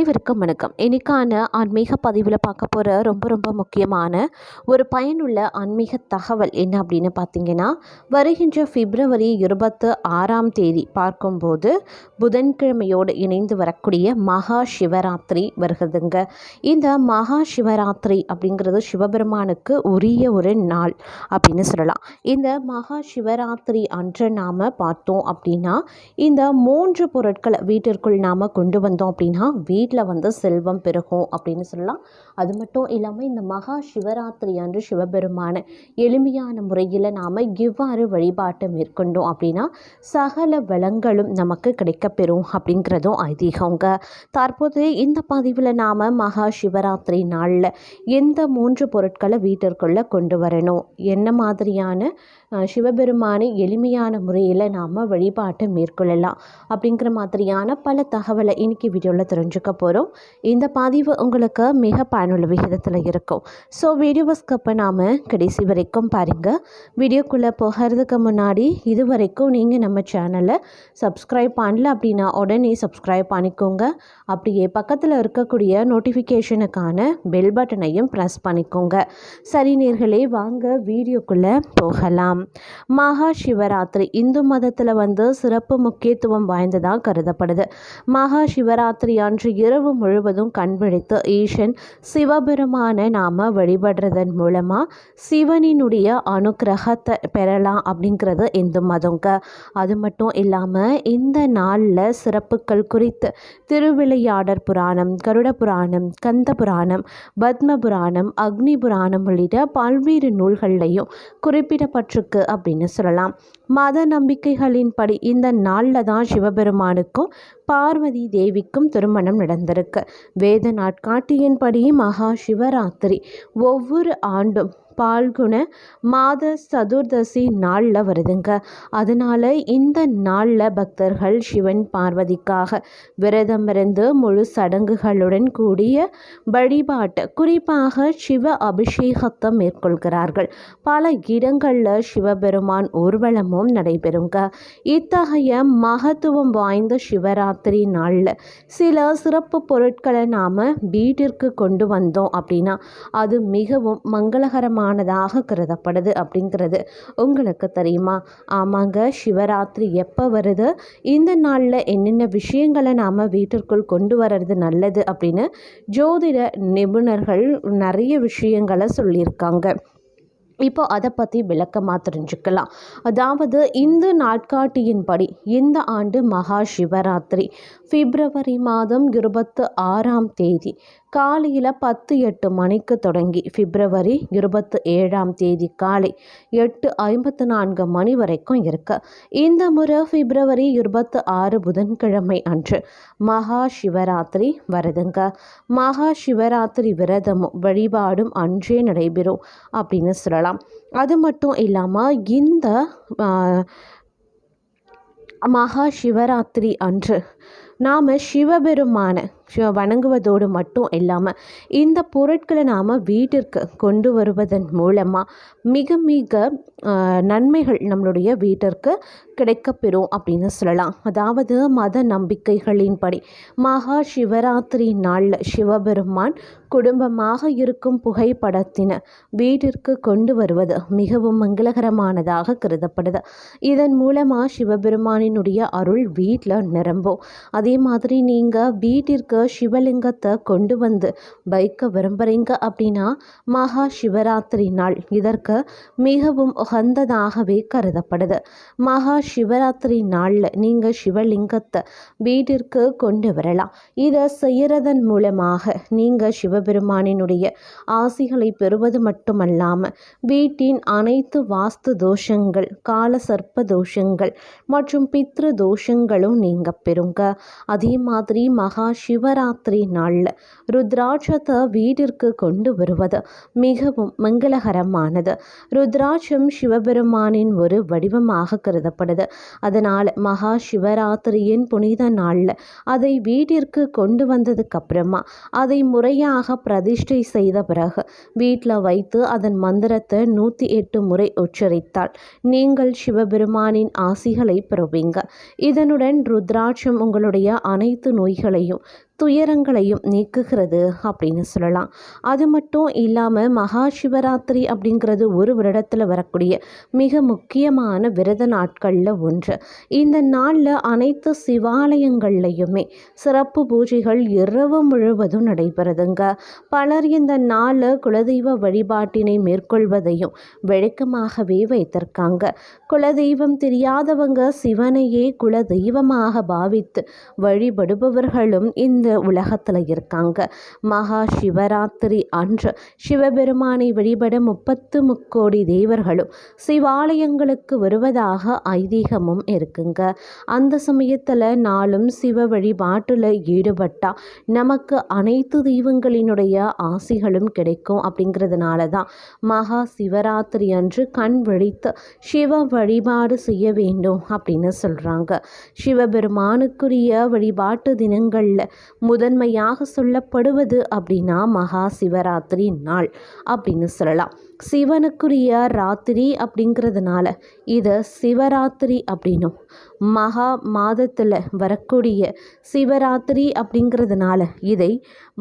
அனைவருக்கும் வணக்கம். இன்னைக்கான ஆன்மீக பதிவில் பார்க்க போகிற ரொம்ப ரொம்ப முக்கியமான ஒரு பயனுள்ள ஆன்மீக தகவல் என்ன அப்படின்னு பார்த்தீங்கன்னா வருகின்ற பிப்ரவரி இருபத்து ஆறாம் தேதி பார்க்கும்போது புதன்கிழமையோடு இணைந்து வரக்கூடிய மகா சிவராத்திரி வருகிறதுங்க. இந்த மகா சிவராத்திரி அப்படிங்கிறது சிவபெருமானுக்கு உரிய ஒரு நாள் அப்படின்னு சொல்லலாம். இந்த மகா சிவராத்திரி அன்று நாம் பார்த்தோம் அப்படின்னா இந்த மூன்று பொருட்களை வீட்டிற்குள் நாம் கொண்டு வந்தோம் அப்படின்னா வீட்டில் வீட்டில் வந்து செல்வம் பெருகும் அப்படின்னு சொல்லலாம். அது மட்டும் இல்லாமல் இந்த மகா சிவராத்திரி அன்று சிவபெருமான எளிமையான முறையில் நாம் இவ்வாறு வழிபாட்டை மேற்கொண்டோம் அப்படின்னா சகல வளங்களும் நமக்கு கிடைக்கப்பெறும் அப்படிங்கிறதும் ஐதீகங்க தற்போது இந்த பதிவில் நாம் மகா சிவராத்திரி நாளில் எந்த மூன்று பொருட்களை வீட்டிற்குள்ளே கொண்டு வரணும்? என்ன மாதிரியான சிவபெருமானை எளிமையான முறையில் நாம் வழிபாட்டை மேற்கொள்ளலாம் அப்படிங்கிற மாதிரியான பல தகவலை இன்றைக்கி வீடியோவில் தெரிஞ்சுக்க போகிறோம் இந்த பதிவு உங்களுக்கு மிக பயனுள்ள விகிதத்தில் இருக்கும். ஸோ வீடியோஸ்க்கு அப்போ நாம் கடைசி வரைக்கும் பாருங்கள் வீடியோக்குள்ளே போகிறதுக்கு முன்னாடி இது வரைக்கும் நீங்கள் நம்ம சேனலை சப்ஸ்கிரைப் பண்ணல அப்படின்னா உடனே சப்ஸ்கிரைப் பண்ணிக்கோங்க. அப்படியே பக்கத்தில் இருக்கக்கூடிய நோட்டிஃபிகேஷனுக்கான பெல் பட்டனையும் ப்ரெஸ் பண்ணிக்கோங்க. சரி நேர்களே வாங்க வீடியோக்குள்ளே போகலாம். மகா சிவராத்திரி இந்து மதத்தில் வந்து சிறப்பு முக்கியத்துவம் வாய்ந்ததாக கருதப்படுது. மகா சிவராத்திரி அன்று இரவு முழுவதும் கண்பிடித்து ஈசன் சிவபெருமானை நாம் வழிபடுறதன் மூலமாக சிவனினுடைய அனுக்கிரகத்தை பெறலாம் அப்படிங்கிறது இந்து மதங்க அது மட்டும் இல்லாமல் இந்த நாளில் சிறப்புகள் குறித்து திருவிளையாடற் புராணம் கருட புராணம் கந்த புராணம் பத்ம புராணம் அக்னி புராணம் உள்ளிட்ட பல்வேறு நூல்கள்லையும் குறிப்பிடப்பட்டிருக்க. அப்படின்னு சொல்லலாம். மத நம்பிக்கைகளின்படி இந்த நாளில் தான் சிவபெருமானுக்கும் பார்வதி தேவிக்கும் திருமணம் நடந்திருக்கு. வேத நாட்காட்டியின்படி மகா சிவராத்திரி ஒவ்வொரு ஆண்டும் பால்குண மாத சதுர்தசி நாளில் வருதுங்க. அதனால் இந்த நாளில் பக்தர்கள் சிவன் பார்வதிக்காக விரதம் இருந்து முழு சடங்குகளுடன் கூடிய வழிபாட்டு குறிப்பாக சிவ அபிஷேகத்தை மேற்கொள்கிறார்கள். பல இடங்களில் சிவபெருமான் ஊர்வலமும் நடைபெறுங்க. இத்தகைய மகத்துவம் வாய்ந்த சிவராத்திரி நாளில் சில சிறப்பு பொருட்களை நாம் வீட்டிற்கு கொண்டு வந்தோம் அப்படின்னா அது மிகவும் மங்களகரமான முக்கியமானதாக கருதப்படுது அப்படிங்கிறது உங்களுக்கு தெரியுமா? ஆமாங்க சிவராத்திரி எப்போ வருது? இந்த நாளில் என்னென்ன விஷயங்களை நாம் வீட்டிற்குள் கொண்டு வர்றது நல்லது அப்படின்னு ஜோதிட நிபுணர்கள் நிறைய விஷயங்களை சொல்லியிருக்காங்க. இப்போ அதை பற்றி விளக்கமாக தெரிஞ்சுக்கலாம். அதாவது இந்த நாட்காட்டியின்படி இந்த ஆண்டு மகா சிவராத்திரி பிப்ரவரி மாதம் இருபத்து ஆறாம் தேதி காலையில் பத்து எட்டு மணிக்கு தொடங்கி பிப்ரவரி இருபத்து ஏழாம் தேதி காலை எட்டு ஐம்பத்து நான்கு மணி வரைக்கும் இருக்கு. இந்த முறை பிப்ரவரி இருபத்து ஆறு புதன்கிழமை அன்று மகா சிவராத்திரி வருதுங்க. மகா சிவராத்திரி விரதமும் வழிபாடும் அன்றே நடைபெறும் அப்படின்னு சொல்லலாம். அது மட்டும் இல்லாமல் இந்த மகா சிவராத்திரி அன்று நாம் சிவபெருமான வணங்குவதோடு மட்டும் இல்லாமல் இந்த பொருட்களை நாம் வீட்டிற்கு கொண்டு வருவதன் மூலமாக மிக மிக நன்மைகள் நம்மளுடைய வீட்டிற்கு கிடைக்கப்பெறும் அப்படின்னு சொல்லலாம். அதாவது மத நம்பிக்கைகளின்படி மகா சிவராத்திரி நாளில் சிவபெருமான் குடும்பமாக இருக்கும் புகைப்படத்தினை வீட்டிற்கு கொண்டு வருவது மிகவும் மங்களகரமானதாக கருதப்படுது. இதன் மூலமாக சிவபெருமானினுடைய அருள் வீட்டில் நிரம்பும். அதே மாதிரி நீங்கள் வீட்டிற்கு சிவலிங்கத்தை கொண்டு வந்து வைக்க விரும்புகிறீங்க அப்படின்னா மகா சிவராத்திரி நாள். இதற்கு மிகவும் உகந்ததாகவே கருதப்படுது. மகா சிவராத்திரி நாளில் நீங்கள் சிவலிங்கத்தை வீட்டிற்கு கொண்டு வரலாம். இதை செய்கிறதன் மூலமாக நீங்கள் சிவபெருமானினுடைய ஆசிகளை பெறுவது மட்டுமல்லாமல் வீட்டின் அனைத்து வாஸ்து தோஷங்கள் கால சர்ப்ப தோஷங்கள் மற்றும் பித்ரு தோஷங்களும் நீங்கள் பெறுங்க. அதே மாதிரி மகா சிவ நவராத்திரி நாளில் ருத்ராட்சத்தை வீட்டிற்கு கொண்டு வருவது மிகவும் மங்களகரமானது. ருத்ராட்சம் சிவபெருமானின் ஒரு வடிவமாக கருதப்படுது. அதனால் மகா சிவராத்திரியின் புனித நாளில் அதை வீட்டிற்கு கொண்டு வந்ததுக்கு அப்புறமா அதை முறையாக பிரதிஷ்டை செய்த பிறகு வீட்டில் வைத்து அதன் மந்திரத்தை நூற்றி எட்டு முறை உச்சரித்தால் நீங்கள் சிவபெருமானின் ஆசிகளை பெறுவீங்க. இதனுடன் ருத்ராட்சம் உங்களுடைய அனைத்து நோய்களையும் துயரங்களையும் நீக்குகிறது அப்படின்னு சொல்லலாம். அது மட்டும் இல்லாமல் மகா சிவராத்திரி அப்படிங்கிறது ஒரு வருடத்தில் வரக்கூடிய மிக முக்கியமான விரத நாட்களில் ஒன்று. இந்த நாளில் அனைத்து சிவாலயங்கள்லையுமே சிறப்பு பூஜைகள் இரவு முழுவதும் நடைபெறுதுங்க. பலர் இந்த நாளில் குலதெய்வ வழிபாட்டினை மேற்கொள்வதையும் வழக்கமாகவே வைத்திருக்காங்க. குலதெய்வம் தெரியாதவங்க சிவனையே குலதெய்வமாக பாவித்து வழிபடுபவர்களும் இந்த உலகத்தில் இருக்காங்க. மகா சிவராத்திரி அன்று சிவபெருமானை வழிபட முப்பத்து முக்கோடி தேவர்களும் சிவாலயங்களுக்கு வருவதாக ஐதீகமும் இருக்குங்க. அந்த சமயத்தில் நாளும் சிவ வழிபாட்டில் ஈடுபட்டால் நமக்கு அனைத்து தெய்வங்களினுடைய ஆசிகளும் கிடைக்கும் அப்படிங்கிறதுனால தான் மகா சிவராத்திரி அன்று கண் விழித்து சிவ வழிபாடு செய்ய வேண்டும் அப்படின்னு சொல்கிறாங்க சிவபெருமானுக்குரிய வழிபாட்டு தினங்களில் முதன்மையாக சொல்லப்படுவது அப்படின்னா மகா சிவராத்திரி நாள் அப்படின்னு சொல்லலாம். சிவனுக்குரிய ராத்திரி அப்படிங்கிறதுனால இதை சிவராத்திரி அப்படின்னும். மகா மாதத்தில் வரக்கூடிய சிவராத்திரி அப்படிங்கிறதுனால இதை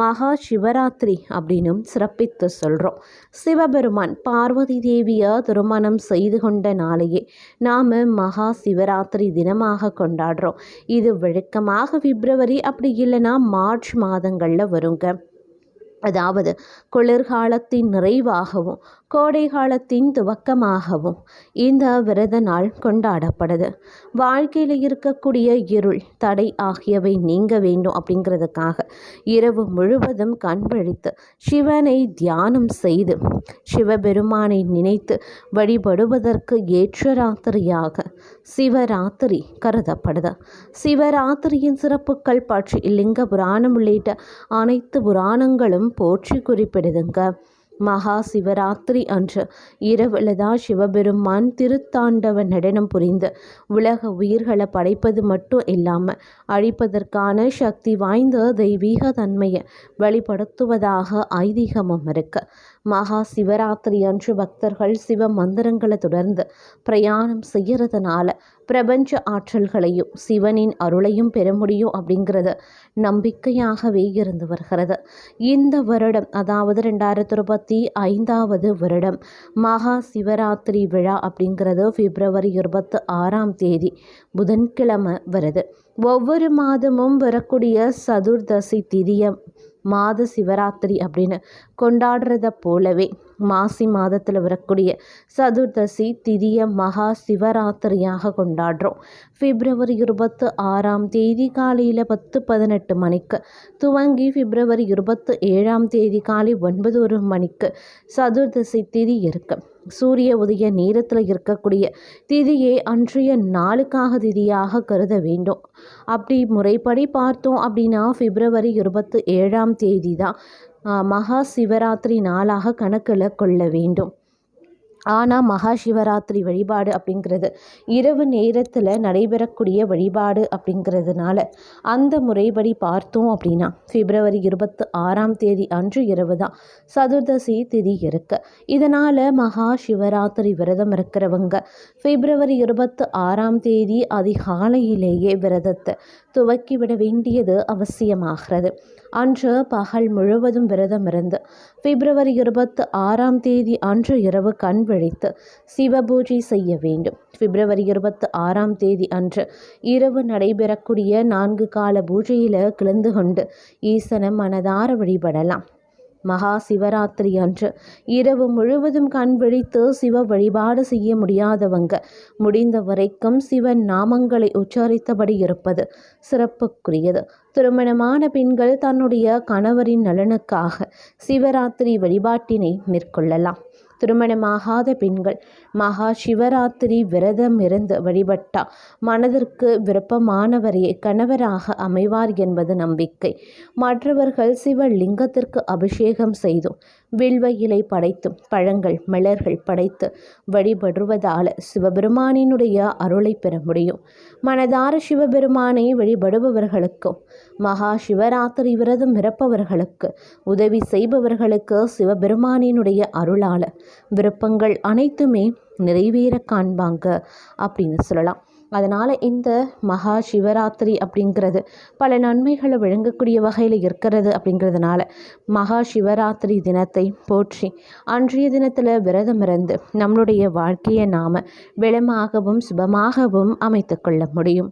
மகா சிவராத்திரி அப்படின்னும் சிறப்பித்து சொல்கிறோம் சிவபெருமான் பார்வதி தேவியை திருமணம் செய்து கொண்ட நாளையே நாம் மகா சிவராத்திரி தினமாக கொண்டாடுறோம். இது வழக்கமாக பிப்ரவரி அப்படி இல்லைன்னா மார்ச் மாதங்களில் வருங்க. அதாவது குளிர்காலத்தின் நிறைவாகவும் கோடை காலத்தின் துவக்கமாகவும் இந்த விரத நாள் கொண்டாடப்படுது. வாழ்க்கையில் இருக்கக்கூடிய இருள் தடை ஆகியவை நீங்க வேண்டும் அப்படிங்கிறதுக்காக இரவு முழுவதும் கண்பழித்து சிவனை தியானம் செய்து சிவபெருமானை நினைத்து வழிபடுவதற்கு ஏற்ற ராத்திரியாக சிவராத்திரி கருதப்படுது. சிவராத்திரியின் சிறப்புகள் பற்றி லிங்க புராணம் உள்ளிட்ட அனைத்து புராணங்களும் போற்றி குறிப்பிடுதுங்க. மகா சிவராத்திரி அன்று இரவில் தான் சிவபெருமான் திருத்தாண்டவ நடனம் புரிந்து உலக உயிர்களை படைப்பது மட்டும் இல்லாமல் அழிப்பதற்கான சக்தி வாய்ந்த தெய்வீக தன்மையை வெளிப்படுத்துவதாக ஐதீகமும் இருக்கு. மகா சிவராத்திரி அன்று பக்தர்கள் சிவ மந்திரங்களை தொடர்ந்து பிரயாணம் செய்கிறதுனால பிரபஞ்ச ஆற்றல்களையும் சிவனின் அருளையும் பெற முடியும் அப்படிங்கிறது நம்பிக்கையாகவே இருந்து வருகிறது. இந்த வருடம் அதாவது ரெண்டாயிரத்தி இருபத்தி ஐந்தாவது வருடம் மகா சிவராத்திரி விழா அப்படிங்கிறது பிப்ரவரி இருபத்தி ஆறாம் தேதி புதன்கிழமை வருது. ஒவ்வொரு மாதமும் வரக்கூடிய சதுர்தசி திதியம் மாத சிவராத்திரி அப்படின்னு கொண்டாடுறத போலவே மாசி மாதத்தில் வரக்கூடிய சதுர்தசி திதிய மகா சிவராத்திரியாக கொண்டாடுறோம். பிப்ரவரி இருபத்து ஆறாம் தேதி காலையில் பத்து பதினெட்டு மணிக்கு துவங்கி பிப்ரவரி இருபத்து ஏழாம் தேதி காலை ஒன்பது ஒரு மணிக்கு சதுர்தசி திதி இருக்கு. சூரிய உதய நேரத்தில் இருக்கக்கூடிய திதியை அன்றைய நாளுக்காக திதியாக கருத வேண்டும். அப்படி முறைப்படி பார்த்தோம் அப்படின்னா பிப்ரவரி இருபத்து ஏழாம் தேதி தான் மகா சிவராத்திரி நாளாக கணக்கில் கொள்ள வேண்டும். ஆனால் மகா சிவராத்திரி வழிபாடு அப்படிங்கிறது இரவு நேரத்தில் நடைபெறக்கூடிய வழிபாடு அப்படிங்கிறதுனால அந்த முறைப்படி பார்த்தோம் அப்படின்னா பிப்ரவரி இருபத்தி ஆறாம் தேதி அன்று இரவு தான் சதுர்தசி திதி இருக்கு. இதனால் மகா சிவராத்திரி விரதம் இருக்கிறவங்க பிப்ரவரி இருபத்தி ஆறாம் தேதி அதிகாலையிலேயே விரதத்தை துவக்கிவிட வேண்டியது அவசியமாகிறது. அன்று பகல் முழுவதும் விரதம் இருந்து பிப்ரவரி இருபத்தி ஆறாம் தேதி அன்று இரவு கண் விழித்து சிவபூஜை செய்ய வேண்டும். பிப்ரவரி இருபத்தி ஆறாம் தேதி அன்று இரவு நடைபெறக்கூடிய நான்கு கால பூஜையில் கலந்து கொண்டு ஈசனை மனதார வழிபடலாம். மகா சிவராத்திரி அன்று இரவு முழுவதும் கண் விழித்து சிவ வழிபாடு செய்ய முடியாதவங்க முடிந்த வரைக்கும் சிவன் நாமங்களை உச்சரித்தபடி இருப்பது சிறப்புக்குரியது. திருமணமான பெண்கள் தன்னுடைய கணவரின் நலனுக்காக சிவராத்திரி வழிபாட்டினை மேற்கொள்ளலாம். திருமணமாகாத பெண்கள் மகா சிவராத்திரி விரதம் இருந்து வழிபட்டால் மனதிற்கு விருப்பமானவரையே கணவராக அமைவார் என்பது நம்பிக்கை. மற்றவர்கள் சிவலிங்கத்திற்கு அபிஷேகம் செய்தும் வில்வ இலை படைத்தும் பழங்கள் மலர்கள் படைத்து வழிபடுவதால் சிவபெருமானினுடைய அருளை பெற முடியும். மனதார சிவபெருமானை வழிபடுபவர்களுக்கும் மகா சிவராத்திரி விரதம் இருப்பவர்களுக்கு உதவி செய்பவர்களுக்கு சிவபெருமானினுடைய அருளால் விருப்பங்கள் அனைத்துமே நிறைவேற காண்பாங்க அப்படின்னு சொல்லலாம். அதனால் இந்த மகா சிவராத்திரி அப்படிங்கிறது பல நன்மைகளை வழங்கக்கூடிய வகையில் இருக்கிறது அப்படிங்கிறதுனால மகா சிவராத்திரி தினத்தை போற்றி அன்றைய தினத்தில் விரதம் இருந்து நம்மளுடைய வாழ்க்கையை நாம் வெளமாகவும் சுபமாகவும் அமைத்து கொள்ள முடியும்.